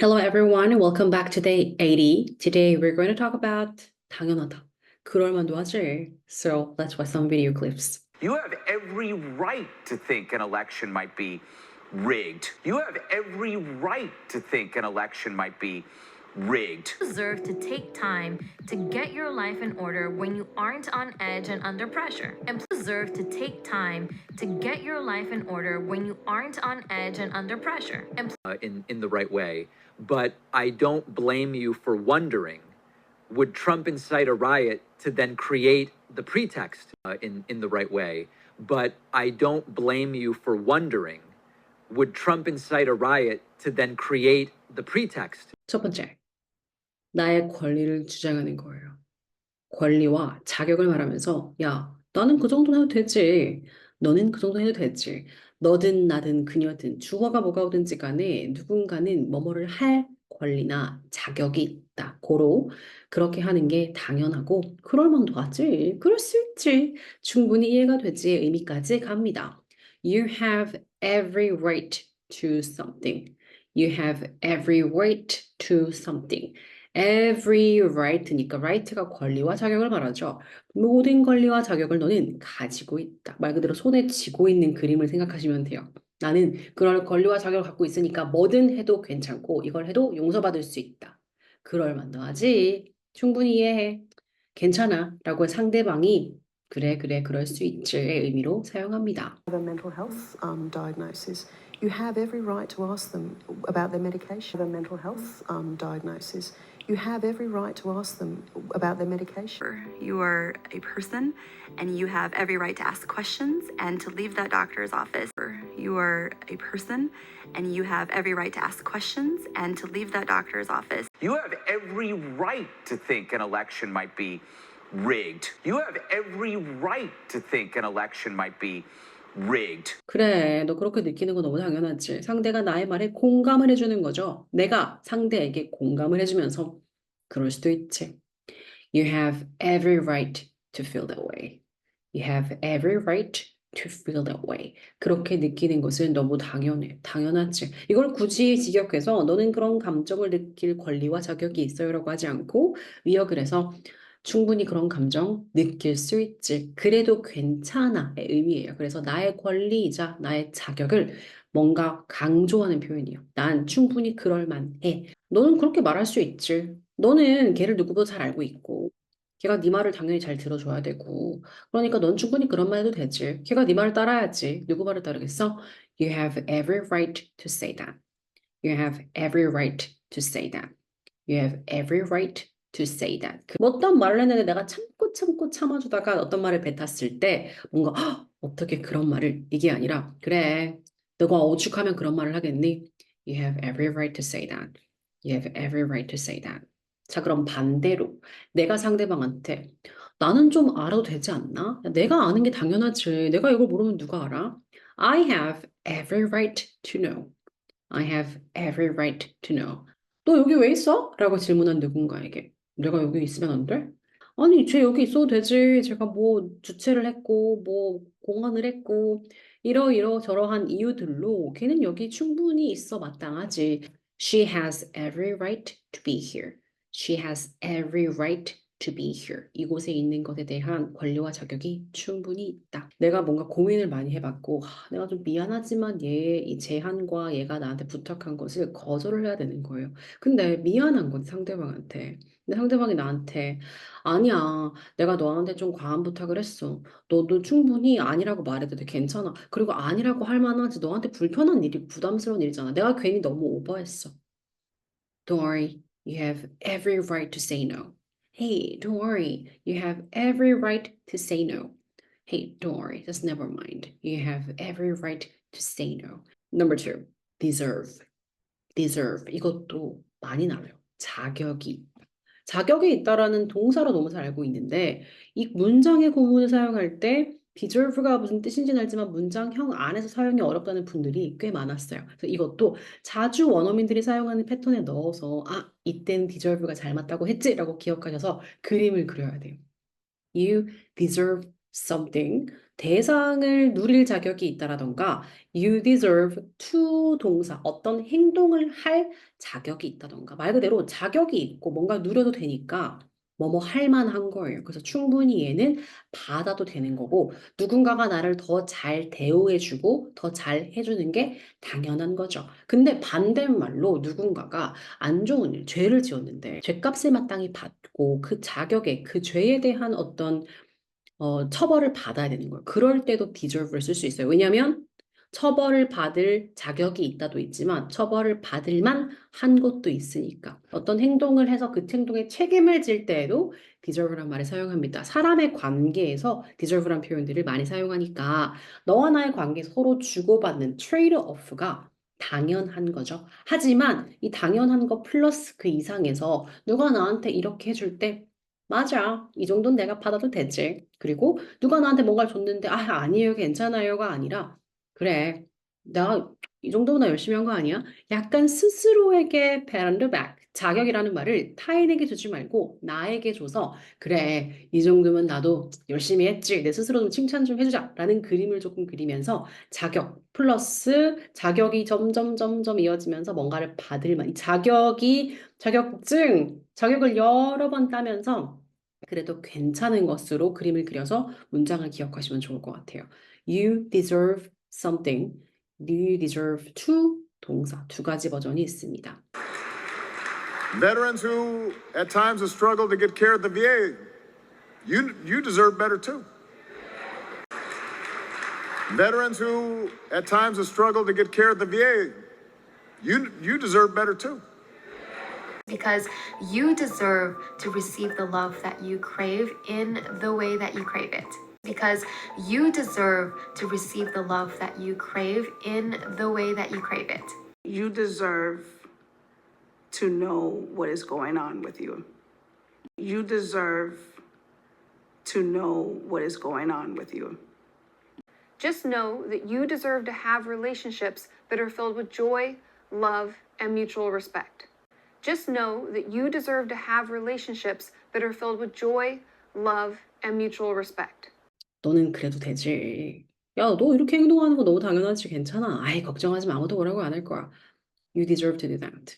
Hello everyone, welcome back to day 80. Today we're going to talk about 당연하다. 그럴만도 하지. So let's watch some video clips. You have every right to think an election might be rigged. You have every right to think an election might be rigged. deserve to take time to get your life in order when you aren't on edge and under pressure. And deserve to take time to get your life in order when you aren't on edge and under pressure. And uh, in in the right way. But I don't blame you for wondering: Would Trump incite a riot to then create the pretext uh, in in the right way? But I don't blame you for wondering: Would Trump incite a riot to then create the pretext 첫 번째, 나의 권리를 주장하는 거예요. 권리와 자격을 말하면서, 야, 나는 그 정도 해도 되지. 너는 그 정도 해도 되지. 너든 나든 그녀든 주어가 뭐가 오든지 간에 누군가는 뭐뭐를 할 권리나 자격이 있다. 고로 그렇게 하는 게 당연하고 그럴 만도 하지. 그럴 수 있지. 충분히 이해가 되지. 의미까지 갑니다. You have every right to something. You have every right to something. Every right니까 right가 권리와 자격을 말하죠. 모든 권리와 자격을 너는 가지고 있다. 말 그대로 손에 쥐고 있는 그림을 생각하시면 돼요. 나는 그럴 권리와 자격을 갖고 있으니까 뭐든 해도 괜찮고 이걸 해도 용서받을 수 있다. 그럴 만도 하지. 충분히 이해해. 괜찮아. 라고 상대방이 그래, 그래, 그럴 수 있지의 의미로 사용합니다. a mental health um, diagnosis, you have every right to ask them about their medication. A mental health um, diagnosis, you have every right to ask them about their medication. You are a person and you have every right to ask questions and to leave that doctor's office. You are a person and you have every right to ask questions and to leave that doctor's office. You have every right to think an election might be rigged. You have every right to think an election might be rigged. 그래, 너 그렇게 느끼는 건 너무 당연하지. 상대가 나의 말에 공감을 해주는 거죠. 내가 상대에게 공감을 해주면서 그럴 수도 있지. You have every right to feel that way. You have every right to feel that way. 그렇게 느끼는 것은 너무 당연해. 당연하지. 이걸 굳이 직역해서 너는 그런 감정을 느낄 권리와 자격이 있어요라고 하지 않고 위역을 해서 충분히 그런 감정 느낄 수 있지. 그래도 괜찮아의 의미예요. 그래서 나의 권리이자 나의 자격을 뭔가 강조하는 표현이에요. 난 충분히 그럴 만해. 너는 그렇게 말할 수 있지. 너는 걔를 누구보다 잘 알고 있고, 걔가 네 말을 당연히 잘 들어줘야 되고, 그러니까 넌 충분히 그런 말 해도 되지. 걔가 네 말을 따라야지. 누구 말을 따르겠어? You have every right to say that. You have every right to say that. You have every right to say that. 그 어떤 말을 했는데 내가 참고 참고 참아주다가 어떤 말을 뱉었을 때 뭔가 "헉, 어떻게 그런 말을 이게 아니라 그래 너가 오죽하면 그런 말을 하겠니? You have every right to say that. You have every right to say that. 자 그럼 반대로 내가 상대방한테 나는 좀 알아도 되지 않나? 야, 내가 아는 게 당연하지. 내가 이걸 모르면 누가 알아? I have every right to know. I have every right to know. 너 여기 왜 있어? 라고 질문한 누군가에게 내가 여기 있으면 안 돼? 아니, 쟤 여기 있어도 되지. 제가 뭐 주최를 했고, 뭐 공헌을 했고, 이러이러 저러한 이유들로 걔는 여기 충분히 있어 마땅하지. She has every right to be here. She has every right to be here. 이곳에 있는 것에 대한 권리와 자격이 충분히 있다. 내가 뭔가 고민을 많이 해봤고, 하, 내가 좀 미안하지만 얘, 이 제한과 얘가 나한테 부탁한 것을 거절을 해야 되는 거예요. 근데 미안한 건 상대방한테. 근데 상대방이 나한테 아니야, 내가 너한테 좀 과한 부탁을 했어. 너도 충분히 아니라고 말해도 돼. 괜찮아. 그리고 아니라고 할 만하지. 너한테 불편한 일이 부담스러운 일이잖아. 내가 괜히 너무 오버했어. Don't worry. You have every right to say no. Hey, don't worry. You have every right to say no. Hey, don't worry. Just never mind. You have every right to say no. Number two, deserve. deserve. 이것도 많이 나와요. 자격이. 자격이 있다라는 동사로 너무 잘 알고 있는데 이 문장의 구문을 사용할 때 deserve가 무슨 뜻인지는 알지만 문장형 안에서 사용이 어렵다는 분들이 꽤 많았어요. 그래서 이것도 자주 원어민들이 사용하는 패턴에 넣어서 아, 이때는 deserve가 잘 맞다고 했지라고 기억하셔서 그림을 그려야 돼요. You deserve something 대상을 누릴 자격이 있다라던가 you deserve to 동사 어떤 행동을 할 자격이 있다던가 말 그대로 자격이 있고 뭔가 누려도 되니까 뭐뭐 할 만한 거예요. 그래서 충분히 얘는 받아도 되는 거고 누군가가 나를 더 잘 대우해주고 더 잘 해주는 게 당연한 거죠. 근데 반대말로 누군가가 안 좋은 일, 죄를 지었는데 죄값을 마땅히 받고 그 자격에 그 죄에 대한 어떤 어, 처벌을 받아야 되는 거예요. 그럴 때도 deserve를 쓸 수 있어요. 왜냐하면 처벌을 받을 자격이 있다도 있지만 처벌을 받을 만 한 것도 있으니까 어떤 행동을 해서 그 행동에 책임을 질 때에도 deserve란 말을 사용합니다. 사람의 관계에서 deserve란 표현들을 많이 사용하니까 너와 나의 관계 서로 주고받는 trade-off가 당연한 거죠. 하지만 이 당연한 거 플러스 그 이상에서 누가 나한테 이렇게 해줄 때 맞아. 이 정도는 내가 받아도 되지. 그리고 누가 나한테 뭔가를 줬는데 아, 아니에요. 괜찮아요가 아니라 그래. 나 이 정도면 나 열심히 한 거 아니야? 약간 스스로에게 pat on. 자격이라는 말을 타인에게 주지 말고 나에게 줘서 그래. 이 정도면 나도 열심히 했지. 내 스스로 좀 칭찬 좀 해주자. 라는 그림을 조금 그리면서 자격 플러스 자격이 점점 점점 이어지면서 뭔가를 받을 만. 이 자격이 자격증, 자격을 여러 번 따면서 그래도 괜찮은 것으로 그림을 그려서 문장을 기억하시면 좋을 것 같아요. You deserve something. You deserve to 동사 두 가지 버전이 있습니다. Veterans who at times have struggled to get care at the VA, you, you deserve better too. Veterans who at times have struggled to get care at the VA, you, you deserve better too. because you deserve to receive the love that you crave in the way that you crave it. Because you deserve to receive the love that you crave in the way that you crave it. You deserve to know what is going on with you. You deserve to know what is going on with you. Just know that you deserve to have relationships that are filled with joy, love, and mutual respect. Just know that you deserve to have relationships that are filled with joy, love, and mutual respect. 너는 그래도 되지. 야, 너 이렇게 행동하는 거 너무 당연하지. 괜찮아. 아이, 걱정하지 마. 아무도 뭐라고 안 할 거야. You deserve to do that.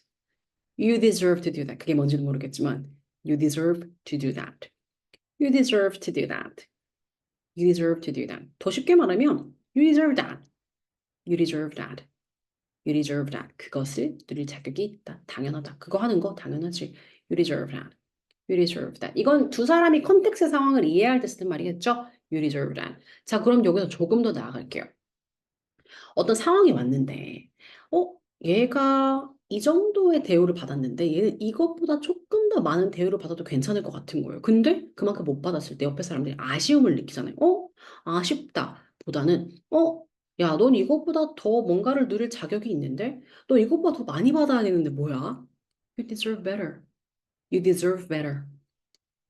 You deserve to do that. 그게 뭔지는 모르겠지만 You deserve to do that. You deserve to do that. You deserve to do that. 더 쉽게 말하면 You deserve that. You deserve that. You deserve that. 그것을 누릴 자격이 있다. 당연하다. 그거 하는 거 당연하지. You deserve that. You deserve that. 이건 두 사람이 컨텍스트 상황을 이해할 때 쓰는 말이겠죠? You deserve that. 자, 그럼 여기서 조금 더 나아갈게요. 어떤 상황이 왔는데, 어, 얘가 이 정도의 대우를 받았는데, 얘는 이것보다 조금 더 많은 대우를 받아도 괜찮을 것 같은 거예요. 근데 그만큼 못 받았을 때 옆에 사람들이 아쉬움을 느끼잖아요. 어? 아쉽다. 보다는, 어? 야, 넌 이것보다 더 뭔가를 누릴 자격이 있는데? 너 이것보다 더 많이 받아야 되는데 뭐야? You deserve better. You deserve better.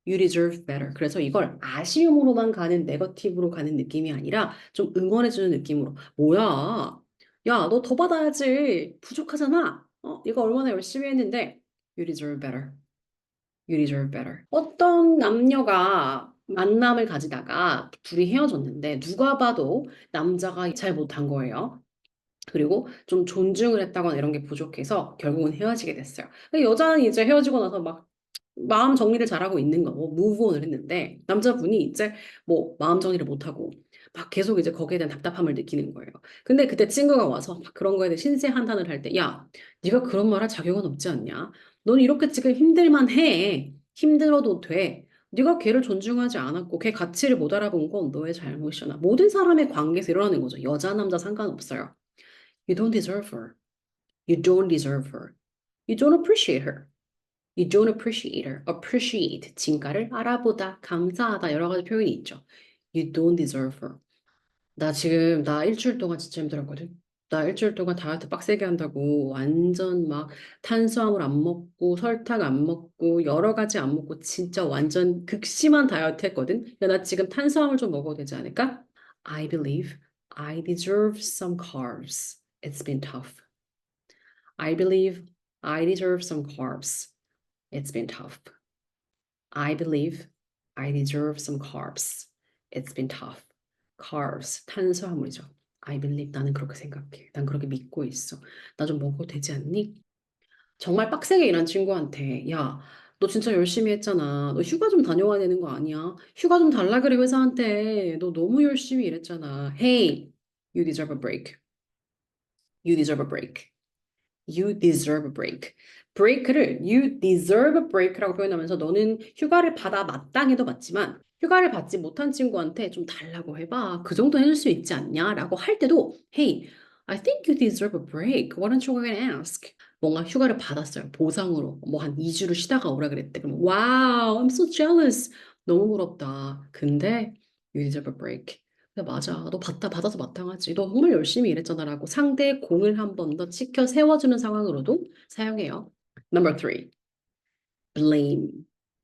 You deserve better. 그래서 이걸 아쉬움으로만 가는 네거티브로 가는 느낌이 아니라 좀 응원해주는 느낌으로. 뭐야? 야, 너 더 받아야지. 부족하잖아. 어, 이거 얼마나 열심히 했는데. You deserve better. You deserve better. 어떤 남녀가 만남을 가지다가 둘이 헤어졌는데 누가 봐도 남자가 잘 못한 거예요. 그리고 좀 존중을 했다거나 이런 게 부족해서 결국은 헤어지게 됐어요. 여자는 이제 헤어지고 나서 막 마음 정리를 잘하고 있는 거고 무브온을 했는데 남자분이 이제 뭐 마음 정리를 못하고 막 계속 이제 거기에 대한 답답함을 느끼는 거예요. 근데 그때 친구가 와서 막 그런 거에 대해 신세 한탄을 할 때, 야, 네가 그런 말 할 자격은 없지 않냐? 넌 이렇게 지금 힘들만 해. 힘들어도 돼. 네가 걔를 존중하지 않았고 걔 가치를 못 알아본 건 너의 잘못이잖아. 모든 사람의 관계에서 일어나는 거죠. 여자 남자 상관없어요. You don't deserve her. You don't deserve her. You don't appreciate her. You don't appreciate appreciate 진가를 알아보다, 감사하다 여러 가지 표현이 있죠. You don't deserve her. 나 지금 나 일주일 동안 진짜 힘들었거든. 나 일주일 동안 다이어트 빡세게 한다고 완전 막 탄수화물 안 먹고 설탕 안 먹고 여러 가지 안 먹고 진짜 완전 극심한 다이어트 했거든. 야, 나 지금 탄수화물 좀 먹어도 되지 않을까? I believe I deserve some carbs. It's been tough. I believe I deserve some carbs. It's been tough. I believe I deserve some carbs. It's been tough. Carbs, 탄수화물이죠. I believe 나는 그렇게 생각해. 난 그렇게 믿고 있어. 나 좀 먹어도 되지 않니? 정말 빡세게 일한 친구한테 야, 너 진짜 열심히 했잖아. 너 휴가 좀 다녀와야 되는 거 아니야? 휴가 좀 달라 그래 회사한테. 너 너무 열심히 일했잖아. Hey, you deserve a break. You deserve a break. You deserve a break. break를 you deserve a break라고 표현하면서 너는 휴가를 받아 마땅해도 받지만 휴가를 받지 못한 친구한테 좀 달라고 해봐. 그 정도 해줄 수 있지 않냐? 라고 할 때도 Hey, I think you deserve a break. Why don't you go and ask? 뭔가 휴가를 받았어요. 보상으로. 뭐 한 2주를 쉬다가 오라 그랬대. 그러면 Wow, I'm so jealous. 너무 부럽다. 근데 you deserve a break. 맞아. 너 받다 받아서 마땅하지. 너 정말 열심히 일했잖아라고 상대의 공을 한 번 더 치켜 세워주는 상황으로도 사용해요. Number three. blame.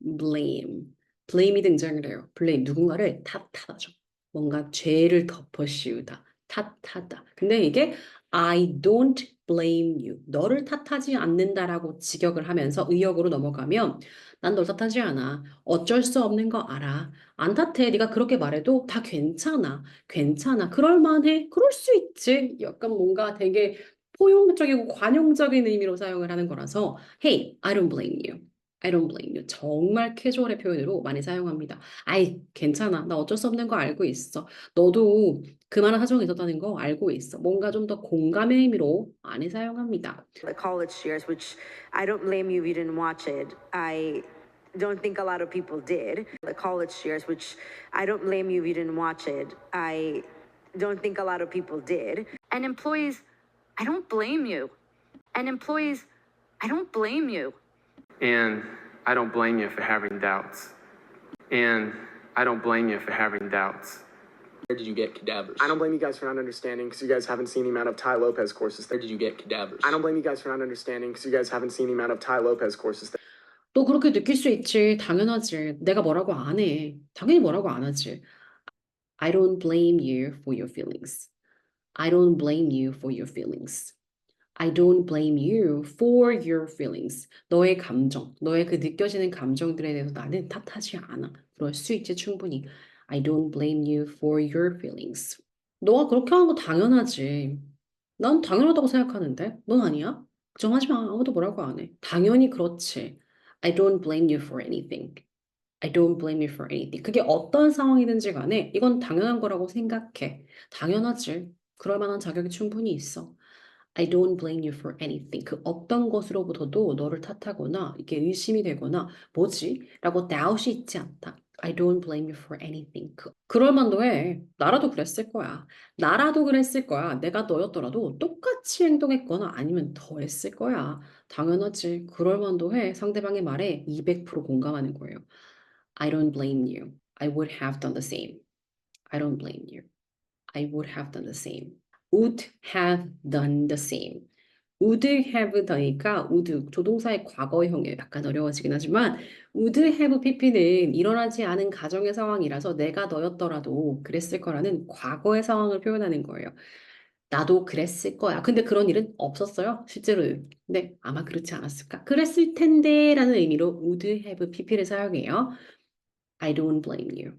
blame. blame이 등장을 해요. blame. 누군가를 탓하다죠. 뭔가 죄를 덮어씌우다. 탓하다. 근데 이게 I don't blame you. 너를 탓하지 않는다라고 직역을 하면서 의역으로 넘어가면 난 널 탓하지 않아. 어쩔 수 없는 거 알아. 안 탓해. 네가 그렇게 말해도 다 괜찮아. 괜찮아. 그럴 만해. 그럴 수 있지. 약간 뭔가 되게 포용적이고 관용적인 의미로 사용을 하는 거라서 Hey, I don't blame you. I don't blame you. 정말 캐주얼의 표현으로 많이 사용합니다. 아이, 괜찮아. 나 어쩔 수 없는 거 알고 있어. 너도 그만한 사정이 있었다는 거 알고 있어. 뭔가 좀 더 공감의 의미로 많이 사용합니다. the college years, which I don't blame you if you didn't watch it. I don't think a lot of people did. The college years, which I don't blame you if you didn't watch it. I don't think a lot of people did. And employees, I don't blame you. And employees, I don't blame you. And I don't blame you for having doubts. And I don't blame you for having doubts. Where did you get cadavers? I don't blame you guys for not understanding because you guys haven't seen the amount of Ty Lopez courses. Where That- did you get cadavers? I don't blame you guys for not understanding because you guys haven't seen the amount of Ty Lopez courses. That- 너 그렇게 느낄 수 있지. 당연하지. 내가 뭐라고 안 해. 당연히 뭐라고 안 하지. I don't blame you for your feelings. I don't blame you for your feelings. I don't blame you for your feelings. 너의 감정, 너의 그 느껴지는 감정들에 대해서 나는 탓하지 않아. 그럴 수 있지, 충분히. I don't blame you for your feelings. 너가 그렇게 하는 거 당연하지. 난 당연하다고 생각하는데? 넌 아니야? 걱정하지 마. 아무도 뭐라고 안 해. 당연히 그렇지. I don't blame you for anything. I don't blame you for anything. 그게 어떤 상황이든지 간에 이건 당연한 거라고 생각해. 당연하지. 그럴 만한 자격이 충분히 있어. I don't blame you for anything. 그 어떤 것으로부터도 너를 탓하거나 이게 의심이 되거나 뭐지? 라고 doubt이 있지 않다. I don't blame you for anything. 그, 그럴 만도 해. 나라도 그랬을 거야. 나라도 그랬을 거야. 내가 너였더라도 똑같이 행동했거나 아니면 더 했을 거야. 당연하지. 그럴 만도 해. 상대방의 말에 200% 공감하는 거예요. I don't blame you. I would have done the same. I don't blame you. I would have done the same. Would have done the same. would have done니까 would 조동사의 과거형이에요. 약간 어려워지긴 하지만 would have pp는 일어나지 않은 가정의 상황이라서 내가 너였더라도 그랬을 거라는 과거의 상황을 표현하는 거예요. 나도 그랬을 거야. 근데 그런 일은 없었어요. 실제로. 근데 아마 그렇지 않았을까? 그랬을 텐데 라는 의미로 would have pp를 사용해요. I don't blame you.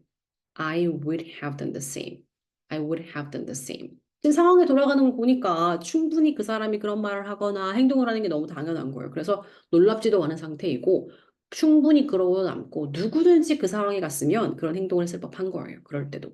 I would have done the same. I would have done the same. 지금 상황에 돌아가는 걸 보니까 충분히 그 사람이 그런 말을 하거나 행동을 하는 게 너무 당연한 거예요. 그래서 놀랍지도 않은 상태이고 충분히 그러고 남고 누구든지 그 상황에 갔으면 그런 행동을 했을 법한 거예요. 그럴 때도.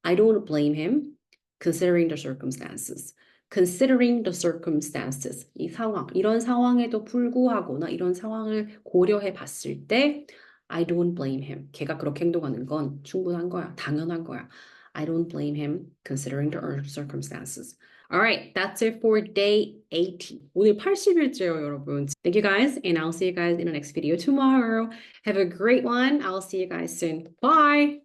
I don't blame him considering the circumstances. considering the circumstances. 이 상황, 이런 상황에도 불구하거나 이런 상황을 고려해 봤을 때 I don't blame him. 걔가 그렇게 행동하는 건 충분한 거야. 당연한 거야. I don't blame him considering the circumstances. Alright, that's it for day 80. 오늘 80일째요, 여러분. Thank you guys, and I'll see you guys in the next video tomorrow. Have a great one. I'll see you guys soon. Bye!